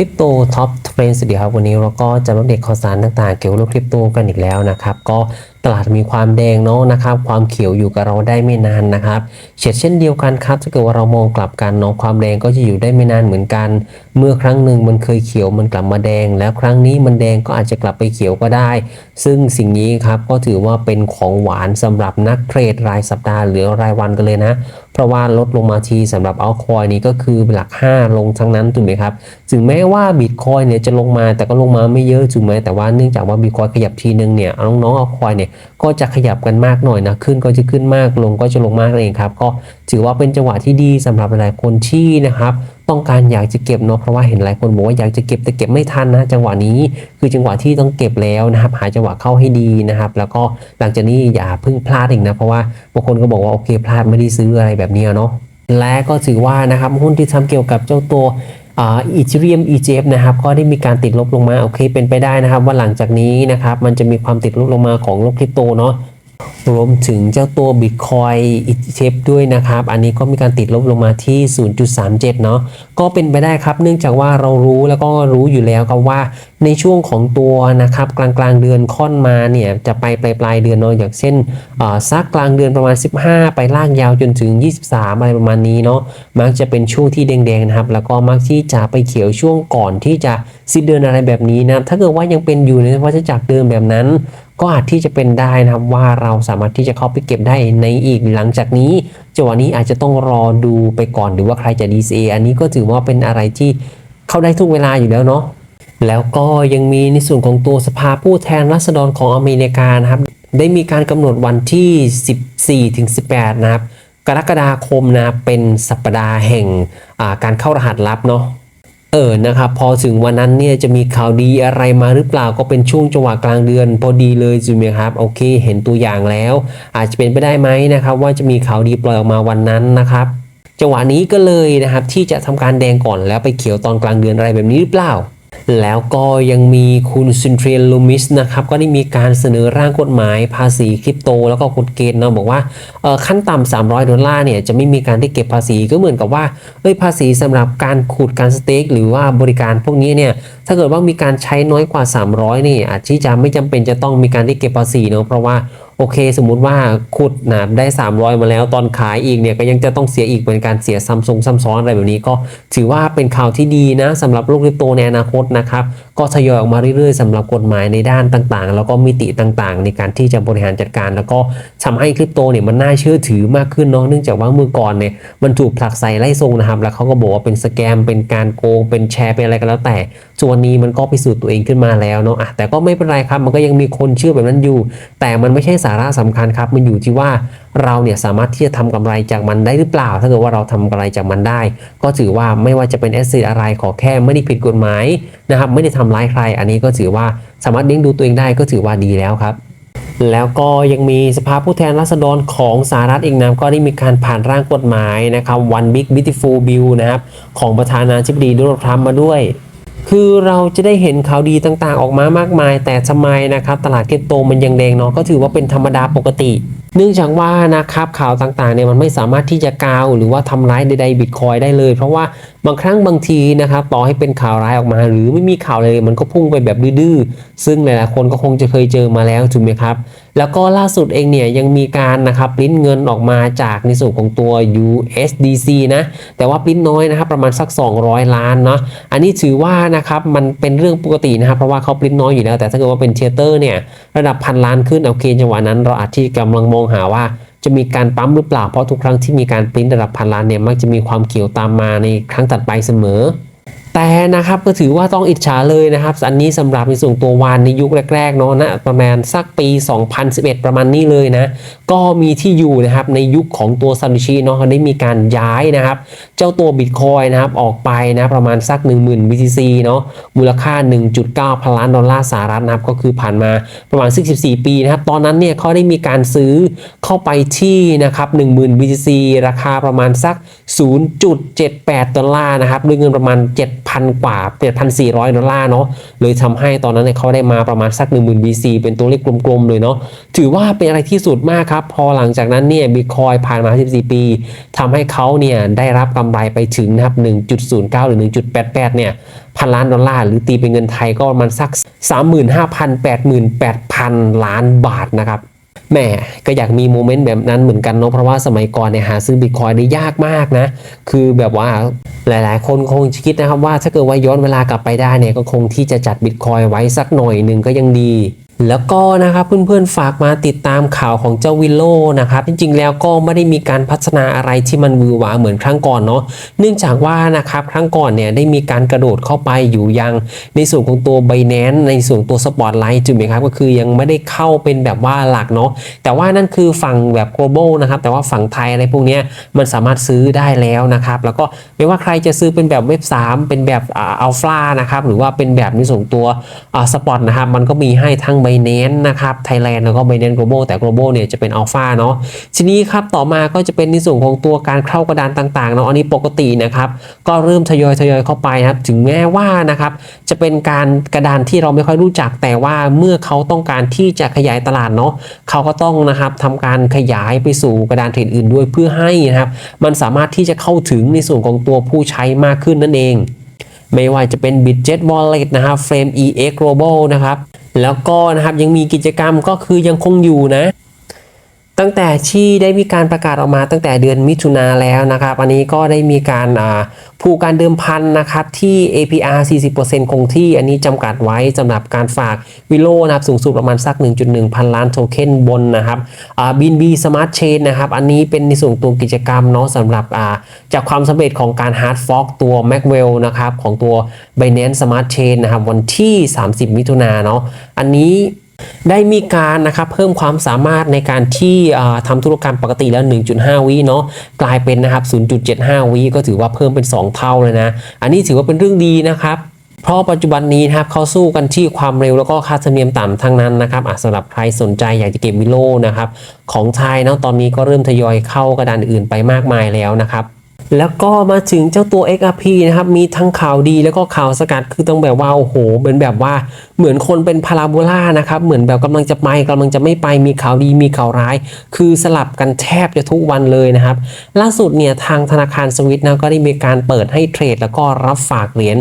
ริปโตท็อป รนสวัสดีครับวันนี้เราก็จะอัปเดตข่าวสารต่างๆ เกี่ยวกับโลกคริปโตกันอีกแล้วนะครับ ก็ตลาดมีความแดงเนาะนะครับ ความเขียวอยู่กับเราได้ไม่นานนะครับเช่นเช่นเดียวกันครับถ้าเกิดว่าเรามองกลับกันเนาะความแดงก็จะอยู่ได้ไม่นานเหมือนกัน เมื่อครั้งหนึ่งมันเคยเขียวมันกลับมาแดง แล้วครั้งนี้มันแดงก็อาจจะกลับไปเขียวก็ได้ ซึ่งสิ่งนี้ครับก็ถือว่าเป็นของหวานสำหรับนักเทรดรายสัปดาห์หรือรายวันกันเลยนะ เพราะว่าลดลงมาทีสำหรับเอาคอยนี้ก็คือหลัก 5 ลงทั้งนั้นถูกไหมครับถึงแม้ว่าบิตคอยเนี่ยจะลงมาแต่ก็ลงมาไม่เยอะถูกไหมแต่ว่าเนื่องจากว่าบิตคอยขยับทีนึงเนี่ยน้องๆเอาคอยเนี่ยก็จะขยับกันมากหน่อยนะขึ้นก็จะขึ้นมากลงก็จะลงมากเองครับก็ถือว่าเป็นจังหวะที่ดีสำหรับหลายคนที่นะครับต้องการอยากจะเก็บเนาะเพราะว่าเห็นหลายคนบอกว่าอยากจะเก็บแต่เก็บไม่ทันนะ จังหวะนี้คือจังหวะที่ต้องเก็บแล้วนะครับหาจังหวะเข้าให้ดีนะครับ แล้วก็หลังจากนี้อย่าเพิ่งพลาดอีกนะเพราะว่าบางคนก็บอกว่าโอเคพลาดไม่ได้ซื้ออะไรแบบนี้เนาะและก็ถือว่านะครับหุ้นที่ทำเกี่ยวกับเจ้าตัว อีเทเรียม EGF นะครับก็ได้มีการติดลบลงมาโอเคเป็นไปได้นะครับ ว่าหลังจากนี้นะครับมันจะมีความติดลบลงมาของโลกคริปโตเนาะ รวมถึงเจ้าตัว Bitcoin ETF ด้วยนะครับ อันนี้ก็มีการติดลบลงมาที่ 0.37 เนาะก็เป็นไปได้ครับ เนื่องจากว่าเรารู้แล้วก็รู้อยู่แล้วครับว่าในช่วงของตัวนะครับกลางกลางเดือนค่อนมาเนี่ยจะไปปลายปลายเดือนเนาะอย่างเช่นซักกลางเดือนประมาณ 15 ไปลากยาวจนถึง 23 อะไรประมาณนี้เนาะมักจะเป็นช่วงที่แดงๆนะครับ แล้วก็มักที่จะไปเขียวช่วงก่อนที่จะสิ้นเดือนอะไรแบบนี้นะถ้าเกิดว่ายังเป็นอยู่ในวัฏจักรเดิมแบบนั้น ก็อาจที่จะเป็นได้นะครับว่าเราสามารถที่จะเข้าไปเก็บได้ในอีกหลังจากนี้จังหวะนี้อาจจะต้องรอดูไปก่อนหรือว่าใครจะ DCA อันนี้ก็ถือว่าเป็นอะไรที่เข้าได้ทุกเวลาอยู่แล้วเนาะแล้วก็ยังมีในส่วนของตัวสภาผู้แทนราษฎรของอเมริกานะครับได้มีการกำหนดวันที่ 14ถึง18 นะครับ กรกฎาคมนะเป็นสัปดาห์แห่งการเข้ารหัสลับเนาะ เออ นะครับ พอถึงวันนั้นเนี่ยจะมีข่าวดีอะไรมาหรือเปล่าก็เป็นช่วงจังหวะกลางเดือน พอดีเลยจูเมียครับ โอเค เห็นตัวอย่างแล้ว อาจจะเป็นไปได้ไหมนะครับ ว่าจะมีข่าวดีปล่อยออกมาวันนั้นนะครับ จังหวะนี้ก็เลยนะครับที่จะทำการแดงก่อนแล้วไปเขียวตอนกลางเดือนอะไรแบบนี้หรือเปล่า แล้วก็ยังมีคุณซินเทรียนลูมิสนะครับก็ได้มีการเสนอร่างกฎหมายภาษีคริปโต แล้วก็กฎเกณฑ์นะบอกว่าขั้นต่ำ300 ดอลลาร์เนี่ยจะไม่มีการได้เก็บภาษีก็เหมือนกับว่าเอ้ยภาษีสำหรับการขูดการสเต็กหรือว่าบริการพวกนี้เนี่ยถ้าเกิดว่ามีการใช้น้อยกว่า 300 นี่อาจที่จะไม่จำเป็นจะต้องมีการได้เก็บภาษีเนาะเพราะว่า โอเค สมมุติว่าขุดนะได้ 300 มาแล้วตอนขายอีกเนี่ยก็ยังจะต้องเสียอีกเป็นการเสียซัมซุงซัมซ้อนอะไรแบบนี้ก็ถือว่าเป็นข่าวที่ดีนะสำหรับลูกคริปโตในอนาคตนะครับ ก็ทยอยออกมาเรื่อยๆสำหรับกฎหมายในด้านต่างๆ แล้วก็มิติต่างๆ ในการที่จะบริหารจัดการ แล้วก็ทำให้คริปโตเนี่ยมันน่าเชื่อถือมากขึ้นเนาะเนื่องจากว่าเมื่อก่อนเนี่ยมันถูกผลักใส่ไล่ทรงนะครับ แล้วเขาก็บอกว่าเป็นสแกมเป็นการโกง เป็นแชร์เป็นอะไรก็แล้วแต่ส่วนนี้มันก็พิสูจน์ตัวเองขึ้นมาแล้วเนาะอะแต่ก็ไม่เป็นไรครับมันก็ยังมีคนเชื่อแบบนั้นอยู่ แต่มันไม่ใช่สาระสำคัญครับมันอยู่ที่ว่าเราเนี่ยสามารถที่จะทำกำไรจากมันได้หรือเปล่า ถ้าเกิดว่าเราทำกำไรจากมันได้ ก็ถือว่าไม่ว่าจะเป็นแอสเซทอะไรขอแค่ไม่ได้ผิดกฎหมายนะครับไม่ได้ทำร้ายใคร อันนี้ก็ถือว่าสามารถเลี้ยงดูตัวเองได้ก็ถือว่าดีแล้วครับแล้วก็ยังมีสภาผู้แทนราษฎรของสหรัฐเองนะก็ได้มีการผ่านร่างกฎหมายนะครับ One Big Beautiful Bill นะครับของประธานาธิบดีโดนัลด์ทรัมป์มาด้วย คือเราจะได้เห็นข่าวดีต่างๆ ออกมามากมาย แต่ทำไมนะครับ ตลาดคริปโตมันยังแดงเนาะก็ถือว่าเป็นธรรมดาปกติ เนื่องจากว่านะครับข่าวต่างๆเนี่ยมันไม่สามารถที่จะกาว หรือว่าทำร้ายใดๆบิตคอยได้เลย เพราะว่าบางครั้งบางทีนะครับต่อให้เป็นข่าวร้ายออกมา หรือไม่มีข่าวเลยมันก็พุ่งไปแบบดื้อๆซึ่งหลายๆคนก็คงจะเคยเจอมาแล้วถูกไหมครับ แล้วก็ล่าสุดเองเนี่ยยังมีการนะครับปริ้นเงินออกมาจากในส่วนของตัว USDC นะแต่ว่าปริ้นน้อยนะครับประมาณสัก 200 ล้านเนาะอันนี้ถือว่านะครับมันเป็นเรื่องปกตินะครับเพราะว่าเขาปริ้นน้อยอยู่แล้วแต่ถ้าเกิดว่าเป็นเทเตอร์เนี่ยระดับพันล้านขึ้นโอเคจังหวะนั้นเราอาจที่กำลังมองงหาว่าจะมีการปั๊มหรือเปล่า เพราะทุกครั้งที่มีการปริ้นระดับพันล้านเนี่ยมักจะมีความเกี่ยวตามมาในครั้งตัดไปเสมอ แต่นะครับก็ถือว่าต้องอิจฉาเลยนะครับ อันนี้สำหรับในส่วนตัววานในยุคแรกๆเนาะนะประมาณสักปี 2011 ประมาณนี้เลยนะ ก็มีที่อยู่นะครับในยุคของตัวซันชิเนาะได้มีการย้ายนะครับ เจ้าตัวบิตคอยนะครับออกไปนะประมาณสัก 10,000 BTC เนาะมูลค่า 1.9 พันล้านดอลลาร์สหรัฐนะครับก็คือผ่านมาประมาณ 14 ปีนะครับ ตอนนั้นเนี่ยเขาได้มีการซื้อเข้าไปที่นะครับ10,000 BTC ราคาประมาณสัก 0.78 ดอลลาร์นะครับด้วยเงินประมาณ7,000 กว่า 7,400 ดอลลาร์เนาะเลยทำให้ตอนนั้นเนี่ยเขาได้มาประมาณสัก 10,000 BC เป็นตัวเลขกลมๆ เลยเนาะถือว่าเป็นอะไรที่สุดมากครับ พอหลังจากนั้นเนี่ยบิตคอยผ่านมา 14 ปีทำให้เขาเนี่ยได้รับกำไรไปถึงนะครับ 1.09 หรือ 1.88 เนี่ยพันล้านดอลลาร์หรือตีเป็นเงินไทยก็ประมาณสัก 35,000-88,000 ล้านบาทนะครับ แหมก็อยากมีโมเมนต์แบบนั้นเหมือนกันเนาะเพราะว่าสมัยก่อนเนี่ยหาซื้อบิตคอยได้ยากมากนะ คือแบบว่าหลาย ๆ คนคงจะคิดนะครับว่าถ้าเกิดว่าย้อนเวลากลับไปได้เนี่ยก็คงที่จะจัดบิตคอยไว้สักหน่อยหนึ่งก็ยังดี แล้วก็นะครับเพื่อนๆฝากมาติดตามข่าวของเจ้าวิลโลนะครับจริงๆแล้วก็ไม่ได้มีการพัฒนาอะไรที่มันวือหวาเหมือนครั้งก่อนเนาะเนื่องจากว่านะครับครั้งก่อนเนี่ยได้มีการกระโดดเข้าไปอยู่ยังในส่วนของตัว b บ n a n c e ในส่วนตัว Spotlight ถูกไหมครับก็คือยังไม่ได้เข้าเป็นแบบว่าหลักเนาะแต่ว่านั่นคือฝั่งแบบ global นะครับแต่ว่าฝั่งไทยอะไรพวกนี้มันสามารถซื้อได้แล้วนะครับแล้วก็ไม่ว่าใครจะซื้อเป็นแบบเว็บ 3 เป็นแบบอัลฟานะครับหรือว่าเป็นแบบในส่วนตัวสปอตนะครับมันก็มีให้ทั้ง b บ n a n c e นะครับ Thailand แล้วก็ b บ n a n c e Global แต่ Global เนี่ยจะเป็นอัลฟาเนาะทีนี้ครับต่อมาก็จะเป็นในส่วนของตัวการเข้ากระดานต่างๆเนาะอันนี้ปกตินะครับก็เริ่มทยอยทยอยเข้าไปนะครับถึงแม้ว่านะครับจะเป็นการกระดานที่เราไม่ค่อยรู้จักแต่ว่าเมื่อเขาต้องการที่จะขยายตลาดเนาะเขาก็ต้องนะครับทำการขยายไปสู่กระดานเทรดอื่นด้วยเพื่อให้นะครับมันสามารถที่จะเข้าถึงในส่วนของตัวผู้ใช้มากขึ้นนั่นเอง ไม่ว่าจะเป็น Bitget Wallet นะครับ Frame EX Global นะครับ แล้วก็นะครับยังมีกิจกรรมก็คือยังคงอยู่นะ ตั้งแต่ที่ได้มีการประกาศออกมาตั้งแต่เดือนมิถุนาแล้วนะครับ อันนี้ก็ได้มีการผูกการเดิมพันนะครับที่ APR 40%คงที่ อันนี้จำกัดไว้สำหรับการฝากวิโลนะครับสูงสุดประมาณสัก 1.1 พันล้านโทเค็นบนนะครับบินบีสมาร์ทเชนนะครับ อันนี้เป็นในส่วนตัวกิจกรรมเนาะสำหรับาจากความสำเร็จของการฮาร์ดฟอกตัว m a c w e l l นะครับของตัว Binance Smart Chain นะครับวันที่ 30 มิถุนาเนาะอันนี้ ได้มีการนะครับเพิ่มความสามารถในการที่อ่าทำธุรกรรมปกติแล้ว 1.5 วิเนาะกลายเป็นนะครับ 0.75 วิก็ถือว่าเพิ่มเป็น 2 เท่าเลยนะ อันนี้ถือว่าเป็นเรื่องดีนะครับเพราะปัจจุบันนี้นะครับเขาสู้กันที่ความเร็วแล้วก็ค่าธรรมเนียมต่ำทั้งนั้นนะครับสำหรับใครสนใจอยากจะเก็บวิโลนะครับของไทยเนาะตอนนี้ก็เริ่มทยอยเข้ากระดานอื่นไปมากมายแล้วนะครับ แล้วก็มาถึงเจ้าตัว XRP นะครับ มีทั้งข่าวดีแล้วก็ข่าวสกัดคือต้องแบบว่าโอ้โหเป็นแบบว่าเหมือนคนเป็นพาราโบลานะครับ เหมือนแบบกำลังจะไปกำลังจะไม่ไปมีข่าวดีมีข่าวร้าย คือสลับกันแทบจะทุกวันเลยนะครับ ล่าสุดเนี่ยทางธนาคารสวิตนะก็ได้มีการเปิดให้เทรด แล้วก็รับฝากเหรียญ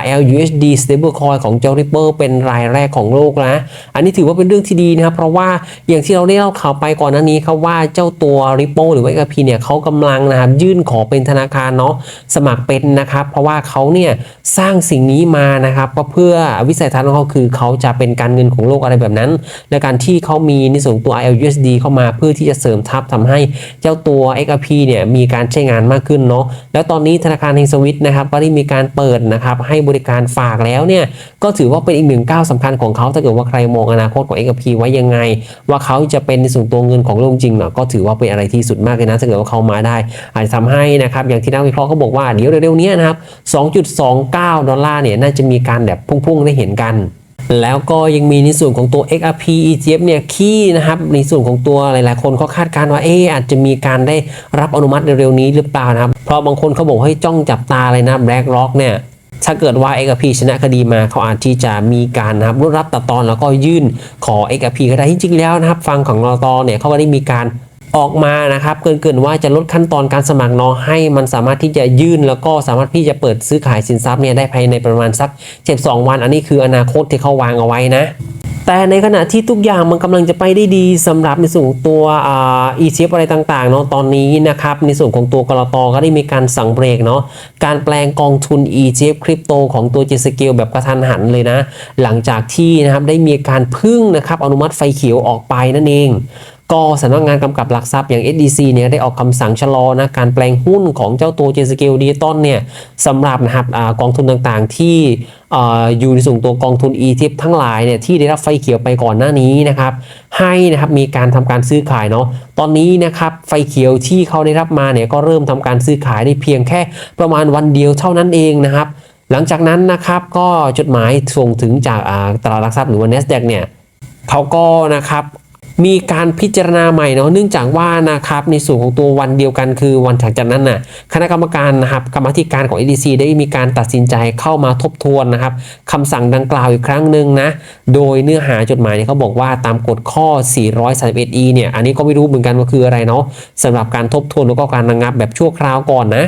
RLUSD stablecoin ของเจ้า Ripple เป็นรายแรกของโลกนะ อันนี้ถือว่าเป็นเรื่องที่ดีนะครับ เพราะว่าอย่างที่เราได้เล่าข่าวไปก่อนหน้านี้ครับว่าเจ้าตัว Ripple หรือว่า XRP เนี่ยเขากำลังนะครับยื่นขอเป็นธนาคารเนาะสมัครเป็นนะครับ เพราะว่าเขาเนี่ยสร้างสิ่งนี้มานะครับก็เพื่อวิสัยทัศน์ของเขาคือเขาจะเป็นการเงินของโลกอะไรแบบนั้น และการที่เขามีในส่วนตัว ILUSD เข้ามาเพื่อที่จะเสริมทับทำให้เจ้าตัว XRP เนี่ยมีการใช้งานมากขึ้นเนาะแล้วตอนนี้ธนาคารแห่งสวิตนะครับก็ได้มีการเปิดนะครับให้บริการฝากแล้วเนี่ยก็ถือว่าเป็นอีกหนึ่งก้าวสำคัญของเขาถ้าเกิดว่าใครมองอนาคตของ XRP ไว้ยังไง ว่าเขาจะเป็นในส่วนตัวเงินของโลกจริงเนาะก็ถือว่าเป็นอะไรที่สุดมากเลยนะถ้าเกิดว่าเขามาได้อาจจะทำให้นะครับอย่างที่นักวิเคราะห์เขาบอกว่าเดี๋ยวเร็วๆนี้นะครับ 2.29 ดอลลาร์เนี่ยน่าจะมีการแบบพุ่งๆได้เห็นกัน แล้วก็ยังมีในส่วนของตัว XRP ETF เนี่ยขี้นะครับในส่วนของตัวหลายๆ คนเขาคาดการณ์ว่าเอออาจจะมีการได้รับอนุมัติเร็วๆนี้หรือเปล่านะครับเพราะบางคนเขาบอกให้จ้องจับตาเลยนะ BlackRock เนี่ยถ้าเกิดว่า XRP ชนะคดีมาเขาอาจที่จะมีการนะครับรวบรับตัดตอนแล้วก็ยื่นขอ XRP ก็ได้จริงๆแล้วนะครับ ฟังของรอตอเนี่ยเขาก็ได้มีการ ออกมานะครับ เกินๆว่าจะลดขั้นตอนการสมัครเนาะให้มันสามารถที่จะยื่น แล้วก็สามารถที่จะเปิดซื้อขายสินทรัพย์เนี่ยได้ภายในประมาณสัก 72 วัน อันนี้คืออนาคตที่เขาวางเอาไว้นะแต่ในขณะที่ทุกอย่างมันกำลังจะไปได้ดีสำหรับในส่วนของตัวอ่า ETF อะไรต่างๆเนาะตอนนี้นะครับในส่วนของตัวกรตก็ได้มีการสั่งเบรกเนาะการแปลงกองทุน ETF คริปโตของตัว j s c a l e แบบกระทันหันเลยนะ หลังจากที่นะครับได้มีการพึ่งนะครับอนุมัติไฟเขียวออกไปนั่นเอง ก็สำนักงานกำกับหลักทรัพย์อย่าง SDC เนี่ยได้ออกคำสั่งชะลอนะการแปลงหุ้นของเจ้าตัว j s c a l e d i g i t a l เนี่ยสำหรับนะครับอกองทุนต่างๆ ที่ออยู่ในส่วนตัวกองทุน ETF ทั้งหลายเนี่ยที่ได้รับไฟเขียวไปก่อนหน้านี้นะครับให้นะครับมีการทำการซื้อขายเนาะตอนนี้นะครับไฟเขียวที่เขาได้รับมาเนี่ยก็เริ่มทำการซื้อขายได้เพียงแค่ประมาณวันเดียวเท่านั้นเองนะครับหลังจากนั้นนะครับก็จดหมายส่งถึงจากตลาดหลักทรัพย์หรือว่า NASDAQ เนี่ยเขาก็นะครับ มีการพิจารณาใหม่เนาะเนื่องจากว่านะครับในส่วนของตัววันเดียวกันคือวันถัดจากนั้นน่ะคณะกรรมการนะครับกรรมธิการของ EDC ได้มีการตัดสินใจเข้ามาทบทวนนะครับคำสั่งดังกล่าวอีกครั้งหนึ่งนะโดยเนื้อหาจดหมายเนี่ยเขาบอกว่าตามกฎข้อ 431e เนี่ยอันนี้ก็ไม่รู้เหมือนกันว่าคืออะไรเนาะสำหรับการทบทวนแล้วก็การระงับแบบชั่วคราวก่อนนะ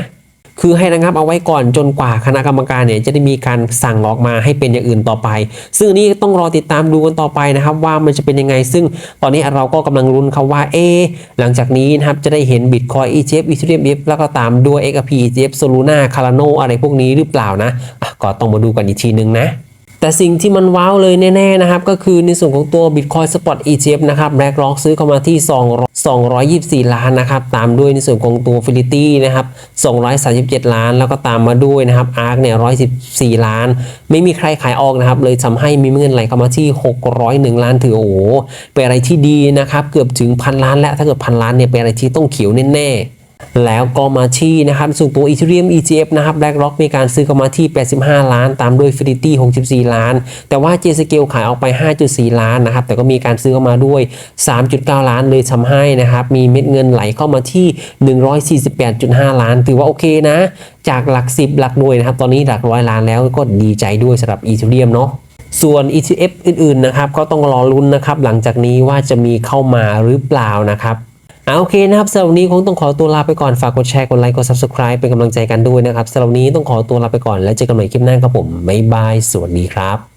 คือให้ระงับเอาไว้ก่อนจนกว่าคณะกรรมการเนี่ยจะได้มีการสั่งออกมาให้เป็นอย่างอื่นต่อไป ซึ่งนี่ต้องรอติดตามดูกันต่อไปนะครับ ว่ามันจะเป็นยังไง ซึ่งตอนนี้เราก็กำลังรุ้นครับว่าเอหลังจากนี้นะครับจะได้เห็น Bitcoin ETF Ethereum ETF แล้วก็ตามด้วย XRP ETF Solana Cardano อะไรพวกนี้หรือเปล่านะอะก็ต้องมาดูกันอีกทีนึงนะ แต่สิ่งที่มันว้าวเลยแน่ๆนะครับ ก็คือในส่วนของตัว Bitcoin Spot ETF นะครับแบล็กล็อกซื้อเข้ามาที่ 2 224 ล้านนะครับ ตามด้วยในส่วนของตัว Fidelity นะครับ 237 ล้าน แล้วก็ตามมาด้วยนะครับ ARK เนี่ย 114 ล้าน ไม่มีใครขายออกนะครับ เลยทำให้มีเงินไหลเข้ามาที่ 601 ล้านถือโอ้โหเป็นอะไรที่ดีนะครับ เกือบถึงพันล้านแล้วถ้าเกิดพันล้านเนี่ยเป็นอะไรที่ต้องเขียวแน่ๆ แล้วก็มาที่นะครับส่วนตัว Ethereum ETF นะครับ BlackRock มีการซื้อเข้ามาที่ 85 ล้าน ตามด้วย Fidelity 64 ล้าน แต่ว่า JScale ขายออกไป 5.4 ล้านนะครับแต่ก็มีการซื้อเข้ามาด้วย 3.9 ล้านเลยทำให้นะครับมีเม็ดเงินไหลเข้ามาที่ 148.5 ล้าน ถือว่าโอเคนะ จากหลัก 10 หลักหน่วยนะครับตอนนี้หลักร้อยล้านแล้วก็ดีใจด้วยสำหรับ Ethereum เนาะส่วน ETF อื่นๆนะครับก็ต้องรอลุ้นนะครับหลังจากนี้ว่าจะมีเข้ามาหรือเปล่านะครับ อาโอเคนะครับสำหรับวันนี้คงต้องขอตัวลาไปก่อนฝากกดแชร์กดไลค์กด subscribe เป็นกำลังใจกันด้วยนะครับสำหรับวันนี้ต้องขอตัวลาไปก่อนแล้วเจอกันใหม่คลิปหน้าครับผมบ๊ายบายสวัสดีครับ